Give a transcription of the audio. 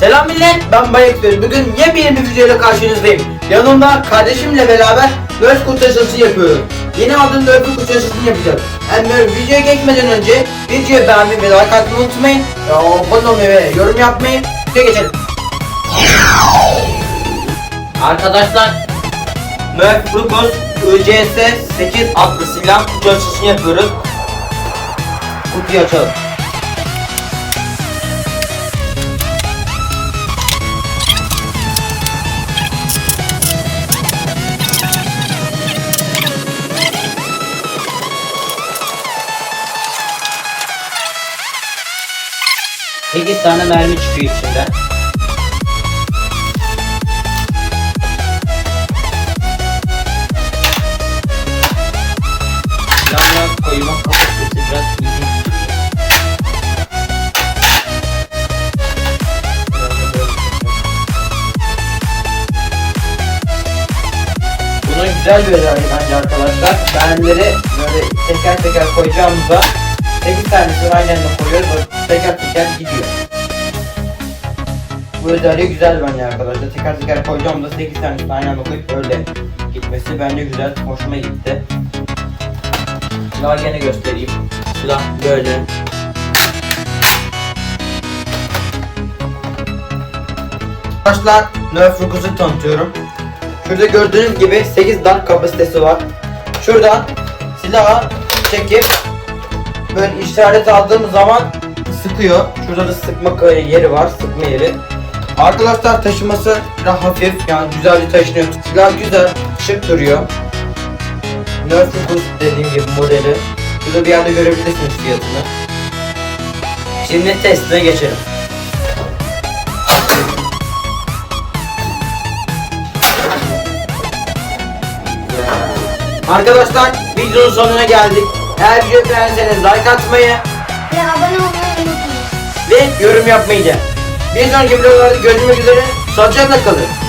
Selam millet, ben Bayektir. Bugün yepyeni bir videoyla karşınızdayım. Yanımda kardeşimle beraber Nerf kutu açılışı yapıyoruz. Yeni aldığım Nerf kutu açılışını yapacağız. Yani videoya geçmeden önce videoyu beğenmeyi ve like atmayı unutmayın. Ya, Abone olmayı ve yorum yapmayı. Videoya geçelim. Arkadaşlar Nerf Brukos ICS 8 adlı silah kutu açılışını yapıyoruz. Kutuyu açalım. Sekiz tane mermi çıkıyor içinden. Silahla koymak kapasitesi biraz güzel bir özelliği bence arkadaşlar. Mermileri böyle teker teker koyacağımızda 8 tanesini aynı anda koyuyoruz teker teker gidiyor. Bu özelliği güzel bence arkadaşlar. Teker teker koyacağımda 8 tanesini aynı anda koyup gitmesi bence güzel. Hoşuma gitti. Silahı gene göstereyim. Silah böyle. Arkadaşlar Nerf Rukuz'u tanıtıyorum. Şurada gördüğünüz gibi 8 dart kapasitesi var. Şuradan silahı çekip böyle işaret aldığım zaman sıkıyor. Şurada da sıkma yeri var, sıkma yeri. Arkadaşlar taşıması biraz hafif yani güzelce taşınıyor. Silah güzel, şık duruyor. Nerf Rukuz dediğim gibi modeli. Şurada bir yerde görebilirsiniz fiyatını. Şimdi testine geçelim. Arkadaşlar videonun sonuna geldik. Eğer videoyu beğenseniz like atmayı Ve abone olmayı. Ve yorum yapmayı da. Bir sonraki videolarda görüşmek üzere. Sağlıcakla kalın.